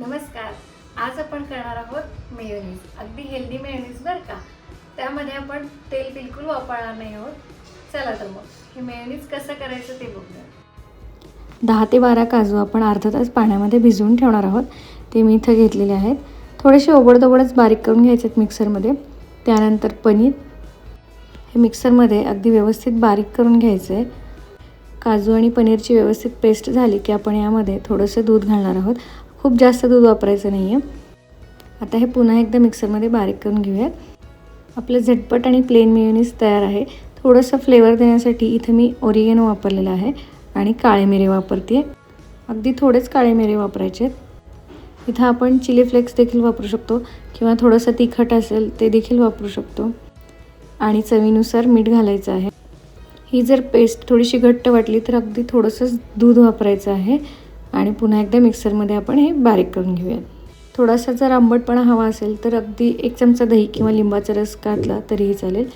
नमस्कार. आज आपण करणार आहोत मेयोनीज अगदी हेल्दी मेयोनीज बरं का? त्यामध्ये आपण तेल बिलकुल वापरणार नाही आहोत. चला तर मग हे मेयोनीज कसं करायचं ते बघूया. दहा ते बारा काजू आपण अर्धा तास पाण्यामध्ये भिजवून ठेवणार आहोत. ते मी इथं घेतलेले आहेत. थोडेसे ओबडदोबडच बारीक करून घ्यायचे आहेत मिक्सरमध्ये त्यानंतर पनीर. हे मिक्सरमध्ये अगदी व्यवस्थित बारीक करून घ्यायचं आहे. काजू आणि पनीरची व्यवस्थित पेस्ट झाली की आपण यामध्ये थोडंसं दूध घालणार आहोत. खूप जास्त दूध वापरायचं नाही आहे आता हे पुन्हा एकदा मिक्सरमध्ये बारीक करून घेऊयात. आपलं झटपट आणि प्लेन मेयोनीज तयार आहे. थोडंसं फ्लेवर देण्यासाठी इथं मी ओरिगेनो वापरलेलं आहे आणि काळे मिरे वापरते अगदी थोडेच काळे मिरे वापरायचे आहेत. इथं आपण चिली फ्लेक्स देखील वापरू शकतो किंवा थोडंसं तिखट असेल ते देखील वापरू शकतो. आणि चवीनुसार मीठ घालायचं आहे. ही जर पेस्ट थोडीशी घट्ट वाटली तर अगदी थोडंसंच दूध वापरायचं आहे. आणि पुन्हा एकदा मिक्सरमध्ये आपण हे बारीक करून घेऊयात. थोडासा जर आंबटपणा हवा असेल तर अगदी एक चमचा दही किंवा लिंबाचा रस घातला तरीही चालेल.